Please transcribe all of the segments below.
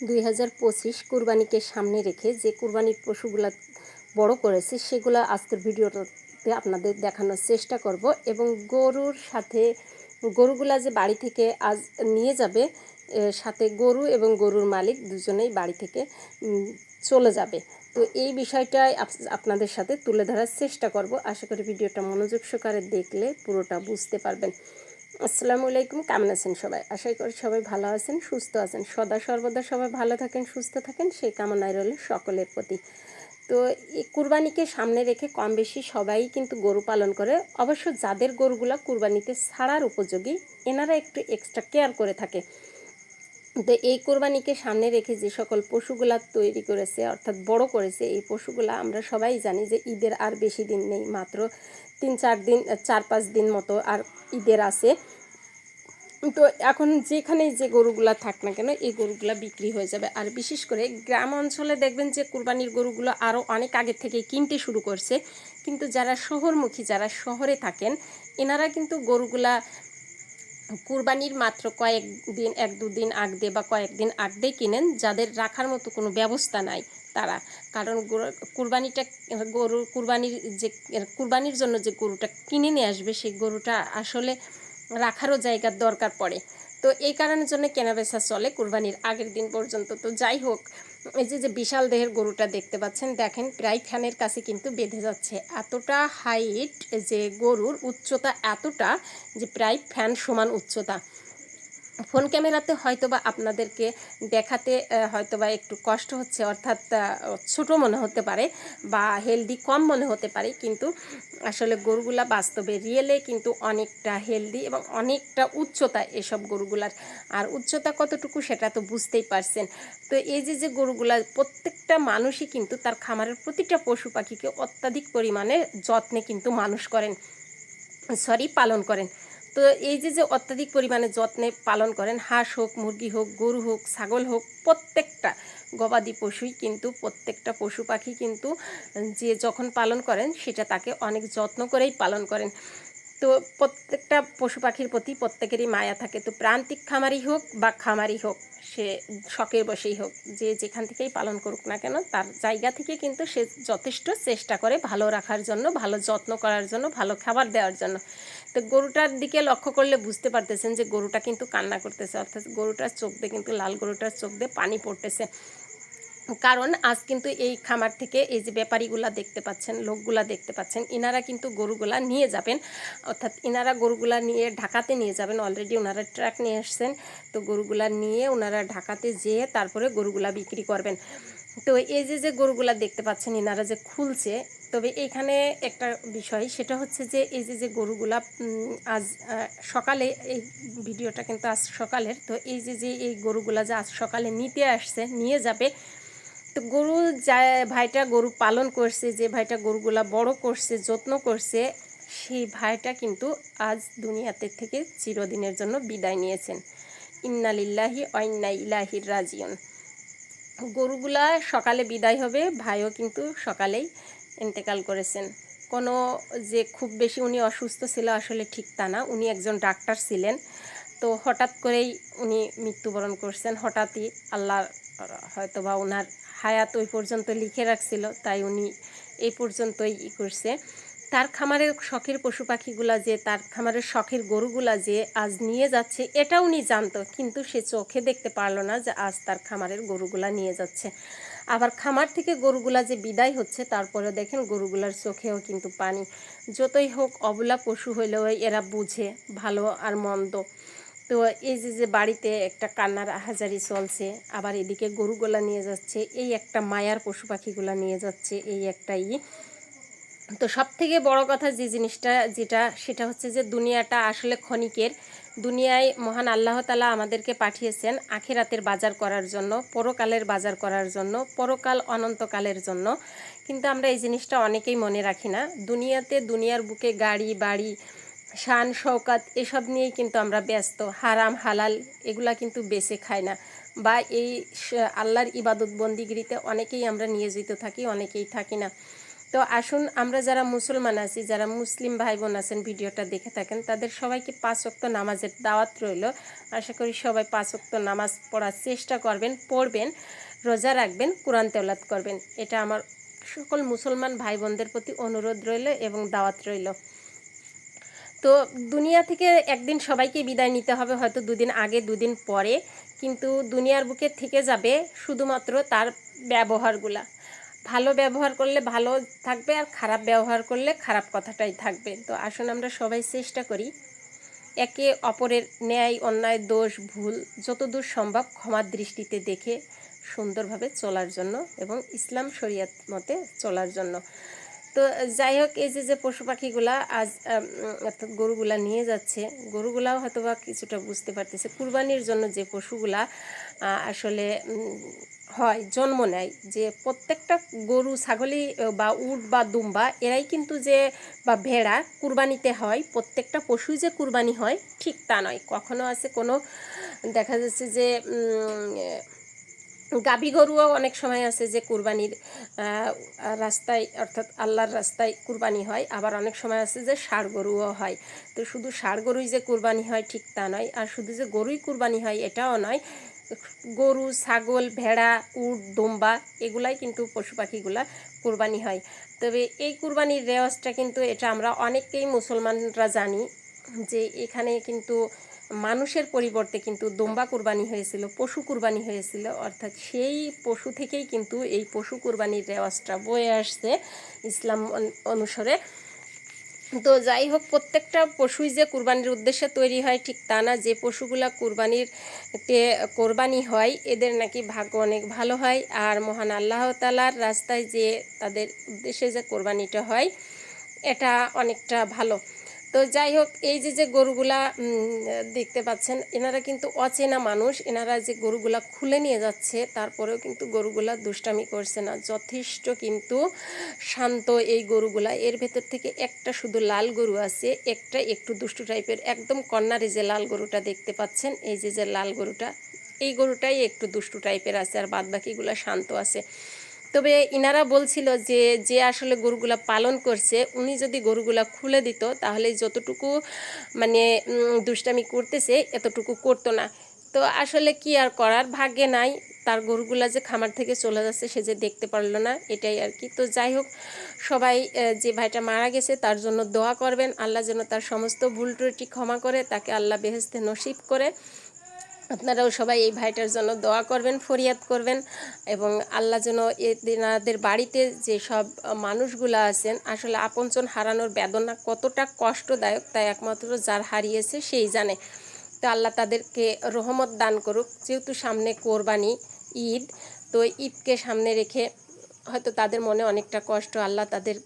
দুই হাজার পঁচিশ কুরবানিকে সামনে রেখে যে কুরবানির পশুগুলা বড় করেছে, সেগুলো আজকের ভিডিওটাতে আপনাদের দেখানোর চেষ্টা করব এবং গরুর সাথে, গরুগুলা যে বাড়ি থেকে আজ নিয়ে যাবে সাথে গরু এবং গরুর মালিক দুজনেই বাড়ি থেকে চলে যাবে। তো এই বিষয়টাই আপনাদের সাথে তুলে ধরার চেষ্টা করব। আশা করি ভিডিওটা মনোযোগ সহকারে দেখলে পুরোটা বুঝতে পারবেন। আসসালামু আলাইকুম, কেমন আছেন সবাই? আশা করি সবাই ভালো আছেন, সুস্থ আছেন। সদা সর্বদা সবাই ভালো থাকেন, সুস্থ থাকেন, সেই কামনায় রইল সকলের প্রতি। তো এই কুরবানিকে সামনে রেখে কম বেশি সবাই কিন্তু গরু পালন করে। অবশ্য যাদের গরুগুলা কুরবানিতে ছাড়ার উপযোগী, এনারা একটু এক্সট্রা কেয়ার করে থাকে। তো এই কোরবানিকে সামনে রেখে যে সকল পশুগুলা তৈরি করেছে, অর্থাৎ বড় করেছে, এই পশুগুলা আমরা সবাই জানি যে ঈদের আর বেশি দিন নেই, মাত্র তিন চার দিন, চার পাঁচ দিন মতো আর ঈদের আছে। তো এখন যেখানেই যে গরুগুলা থাক না কেন, এই গরুগুলা বিক্রি হয়ে যাবে। আর বিশেষ করে গ্রাম অঞ্চলে দেখবেন যে কুরবানির গরুগুলো আরও অনেক আগে থেকে কিনতে শুরু করছে। কিন্তু যারা শহরমুখী, যারা শহরে থাকেন, এনারা কিন্তু গরুগুলা কুরবানির মাত্র কয়েক দিন, এক দুদিন আগ দিয়ে বা কয়েকদিন দিয়ে কিনেন, যাদের রাখার মতো কোনো ব্যবস্থা নাই তারা। কারণ কুরবানিটা, গরু কুরবানির যে, কুরবানির জন্য যে গরুটা কিনে নিয়ে আসবে, সেই গরুটা আসলে রাখারও জায়গার দরকার পড়ে। তো এই কারণের জন্য কেনাবেচা চলে কুরবানির আগের দিন পর্যন্ত। তো যাই হোক, এই যে যে বিশাল দেহের গরুটা দেখতে পাচ্ছেন, দেখেন প্রায় ফ্যানের কাছে কিন্তু বেঁধে যাচ্ছে। এতটা হাইট যে গরুর উচ্চতা এতটা যে প্রায় ফ্যান সমান উচ্চতা। ফোন ক্যামেরাতে হয়তোবা আপনাদেরকে দেখাতে হয়তোবা একটু কষ্ট হচ্ছে, অর্থাৎ ছোট মনে হতে পারে বা হেলদি কম মনে হতে পারে, কিন্তু আসলে গরুগুলা বাস্তবে রিয়েলে কিন্তু অনেকটা হেলদি এবং অনেকটা উচ্চতা এসব গরুগুলার। আর উচ্চতা কতটুকু সেটা তো বুঝতেই পারছেন। তো এই যে যে গরুগুলা, প্রত্যেকটা মানুষই কিন্তু তার খামারের প্রতিটা পশু পাখিকে অত্যাধিক পরিমাণে যত্নে কিন্তু মানুষ করেন, সরি, পালন করেন। তো এই যে যে অত্যাধিক পরিমাণে যত্নে পালন করেন, হাঁস হোক, মুরগি হোক, গরু হোক, ছাগল হোক, প্রত্যেকটা গবাদি পশুই কিন্তু, প্রত্যেকটা পশু পাখি কিন্তু, যে যখন পালন করেন, সেটা তাকে অনেক যত্ন করেই পালন করেন। তো প্রত্যেকটা পশু পাখির প্রতি প্রত্যেকেরই মায়া থাকে। তো প্রান্তিক খামারি হোক বা খামারি হোক, সে শখের বসেই হোক, যে যেখান থেকেই পালন করুক না কেন, তার জায়গা থেকে কিন্তু সে যথেষ্ট চেষ্টা করে ভালো রাখার জন্য, ভালো যত্ন করার জন্য, ভালো খাবার দেওয়ার জন্য। তো গরুটার দিকে লক্ষ্য করলে বুঝতে পারতেছেন যে গরুটা কিন্তু কান্না করতেছে, অর্থাৎ গরুটার চোখ দিয়ে কিন্তু লাল গরুটার চোখ দিয়ে পানি পড়তেছে। কারণ আজ কিন্তু এই খামার থেকে এই যে ব্যাপারীগুলা দেখতে পাচ্ছেন, লোকগুলা দেখতে পাচ্ছেন, ইনারা কিন্তু গরুগুলা নিয়ে যাবেন। অর্থাৎ ইনারা গরুগুলা নিয়ে ঢাকাতে নিয়ে যাবেন অলরেডি ওনারা ট্রাক নিয়ে আসছেন। তো গরুগুলা নিয়ে ওনারা ঢাকাতে যেয়ে তারপরে গরুগুলা বিক্রি করবেন। তো এই যে যে গরুগুলা দেখতে পাচ্ছেন, ইনারা যে খুলছে, তবে এইখানে একটা বিষয়, সেটা হচ্ছে যে এই যে যে গরুগুলা আজ সকালে, এই ভিডিওটা কিন্তু আজ সকালের, তো এই যে যে এই গরুগুলা যে আজ সকালে নিতে আসছে, নিয়ে যাবে তো গরু যা ভাইটা গরু পালন করছে, যে ভাইটা গরুগুলা বড় করছে, যত্ন করছে, সেই ভাইটা কিন্তু আজ দুনিয়াতে থেকে চিরদিনের জন্য বিদায় নিয়েছেন। ইন্নালিল্লাহি অন্না ইলাহির রাজিয়ন গরুগুলা সকালে বিদায় হবে, ভাইও কিন্তু সকালেই ইন্তেকাল করেছেন। কোনো যে খুব বেশি উনি অসুস্থ ছিল আসলে ঠিক তা না, উনি একজন ডাক্তার ছিলেন। তো হঠাৎ করেই উনি মৃত্যুবরণ করছেন। হঠাৎই আল্লাহ হয়তো বা ওনার হায়াত ওই পর্যন্ত লিখে রাখছিল, তাই উনি এই পর্যন্তই ই করছে। তার খামারের শখের পশু পাখিগুলা যে, তার খামারের শখের গরুগুলা যে আজ নিয়ে যাচ্ছে, এটা উনি জানতো, কিন্তু সে চোখে দেখতে পারল না যে আজ তার খামারের গরুগুলা নিয়ে যাচ্ছে। আবার খামার থেকে গরুগুলা যে বিদায় হচ্ছে তারপরে দেখেন গরুগুলার চোখেও কিন্তু পানি। যতই হোক অবলা পশু হইলেও এরা বুঝে, ভালো আর মন্দ। তো এই যে যে বাড়িতে একটা কান্নার আহাজারি চলছে, আবার এদিকে গরুগুলা নিয়ে যাচ্ছে, এই একটা মায়ার পশু পাখিগুলা নিয়ে যাচ্ছে, এই একটা ই তো সব থেকে বড় কথা যে জিনিসটা যেটা, সেটা হচ্ছে যে দুনিয়াটা আসলে ক্ষণিকের। দুনিয়ায় মহান আল্লাহ তালা আমাদেরকে পাঠিয়েছেন আখেরাতের বাজার করার জন্য, পরকালের বাজার করার জন্য, পরকাল অনন্তকালের জন্য। কিন্তু আমরা এই জিনিসটা অনেকেই মনে রাখি না। দুনিয়াতে দুনিয়ার বুকে গাড়ি, বাড়ি শান শৌকাত এসব নিয়েই কিন্তু আমরা ব্যস্ত। হারাম, হালাল এগুলা কিন্তু বেছে খাই না। বা এই আল্লাহর ইবাদত বন্দিগিরিতে অনেকেই আমরা নিয়োজিত থাকি, অনেকেই থাকি না। তো আসুন আমরা যারা মুসলমান আছি, যারা মুসলিম ভাই বোন আছেন ভিডিওটা দেখে থাকেন, তাদের সবাইকে পাঁচ ওয়াক্ত নামাজের দাওয়াত রইল। আশা করি সবাই পাঁচ ওয়াক্ত নামাজ পড়ার চেষ্টা করবেন, পড়বেন, রোজা রাখবেন, কোরআন তেলাত করবেন। এটা আমার সকল মুসলমান ভাই বোনদের প্রতি অনুরোধ রইল এবং দাওয়াত রইল। তো দুনিয়া থেকে একদিন সবাইকে বিদায় নিতে হবে, হয়তো দুদিন আগে, দুদিন পরে। কিন্তু দুনিয়ার বুকে থেকে যাবে শুধুমাত্র তার ব্যবহারগুলা। ভালো ব্যবহার করলে ভালো থাকবে আর খারাপ ব্যবহার করলে খারাপ কথাটাই থাকবে। তো আসুন আমরা সবাই চেষ্টা করি একে অপরের ন্যায়, অন্যায়, দোষ, ভুল যতদূর সম্ভব ক্ষমার দৃষ্টিতে দেখে সুন্দরভাবে চলার জন্য এবং ইসলাম শরিয়াত মতে চলার জন্য। তো যাই হোক এই যে যে পশু পাখিগুলা আজ অর্থাৎ গরুগুলা নিয়ে যাচ্ছে, গরুগুলাও হয়তো বা কিছুটা বুঝতে পারতেছে। কুরবানির জন্য যে পশুগুলা আসলে হয়, জন্ম নেয়, যে প্রত্যেকটা গরু ছাগলি বা উট বা দুম্বা, এরাই কিন্তু যে, বা ভেড়া কুরবানিতে হয়, প্রত্যেকটা পশুই যে কুরবানি হয়, ঠিক তা নয়। কখনো আছে কোনো, দেখা যাচ্ছে যে গাভী গরুও অনেক সময় আছে যে কুরবানির রাস্তায় অর্থাৎ আল্লাহর রাস্তায় কুরবানি হয়। আবার অনেক সময় আছে যে ষাড় গরুও হয়। তো শুধু ষাড় গরুই যে কুরবানি হয় ঠিক তা নয়, আর শুধু যে গরুই কুরবানি হয় এটাও নয়, গরু, ছাগল, ভেড়া, উট, দুম্বা এগুলাই কিন্তু পশু পাখিগুলা কুরবানি হয়। তবে এই কুরবানির রেওয়াজটা কিন্তু এটা আমরা অনেকেই মুসলমানরা জানি যে এখানে কিন্তু মানুষের পরিবর্তে কিন্তু দোম্বা কুরবানি হয়েছিল, পশু কুরবানি হয়েছিল। অর্থাৎ সেই পশু থেকেই কিন্তু এই পশু কুরবানির রেওয়াজটা বয়ে আসছে ইসলাম অনুসারে। তো যাই হোক, প্রত্যেকটা পশুই যে কুরবানির উদ্দেশ্যে তৈরি হয়, ঠিক তা না। যে পশুগুলা কুরবানির কোরবানি হয়, এদের নাকি ভাগ্য অনেক ভালো হয়। আর মহান আল্লাহ তালার রাস্তায় যে তাদের উদ্দেশ্যে যে কোরবানিটা হয়, এটা অনেকটা ভালো। তো যাই হোক, এই যে যে গরুগুলা দেখতে পাচ্ছেন, এনারা কিন্তু অচেনা মানুষ। এনারা যে গরুগুলা খুলে নিয়ে যাচ্ছে, তারপরেও কিন্তু গরুগুলা দুষ্টামি করছে না। যথেষ্ট কিন্তু শান্ত এই গরুগুলা। এর ভেতর থেকে একটা শুধু লাল গরু আছে, একটা একটু দুষ্টু টাইপের। একদম কর্নারে যে লাল গরুটা দেখতে পাচ্ছেন, এই যে যে লাল গরুটা, এই গরুটাই একটু দুষ্টু টাইপের আছে, আর বাদ বাকিগুলো শান্ত আছে। তবে ইনারা বলছিল যে যে আসলে গরুগুলা পালন করছে, উনি যদি গরুগুলা খুলে দিত, তাহলে যতটুকু মানে দুষ্টামি করতেছে, এতটুকু করতো না। তো আসলে কি আর করার? ভাগ্যে নাই। তার গরুগুলা যে খামার থেকে চলে যাচ্ছে, সে যে দেখতে পারল না, এটাই আর কি। তো যাই হোক, সবাই যে ভাইটা মারা গেছে, তার জন্য দোয়া করবেন। আল্লাহ যেন তার সমস্ত ভুল ত্রুটি ক্ষমা করে, তাকে আল্লাহ বেহেস্তে নসিব করে। আপনারাও সবাই এই ভাইটার জন্য দোয়া করবেন, ফরিয়াদ করবেন এবং আল্লাহ যেন এনাদের বাড়িতে যে সব মানুষগুলো আছেন, আসলে আপনজন হারানোর বেদনা কতটা কষ্টদায়ক তাই একমাত্র যার হারিয়েছে সেই জানে। তো আল্লাহ তাদেরকে রহমত দান করুক, যেহেতু সামনে কোরবানি ঈদ, তো ঈদকে সামনে রেখে হয়তো তাদের মনে অনেকটা কষ্ট, আল্লাহ তাদের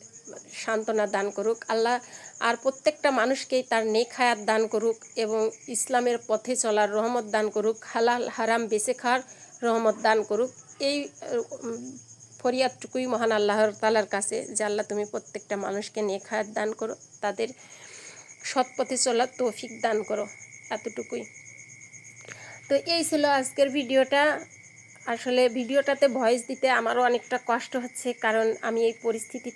সান্ত্বনা দান করুক। আল্লাহ আর প্রত্যেকটা মানুষকেই তার নেক হায়াত দান করুক এবং ইসলামের পথে চলার রহমত দান করুক, হালাল, হারাম, বেঁচে খাওয়ার রহমত দান করুক। এই ফরিয়াদটুকুই মহান আল্লাহর তালার কাছে যে আল্লাহ তুমি প্রত্যেকটা মানুষকে নেক হায়াত দান করো, তাদের সৎ পথে চলার তৌফিক দান করো, এতটুকুই। তো এই ছিল আজকের ভিডিওটা। আসলে ভিডিওটাতে ভয়েস দিতে আমারও অনেকটা কষ্ট হচ্ছে, কারণ আমি এই পরিস্থিতি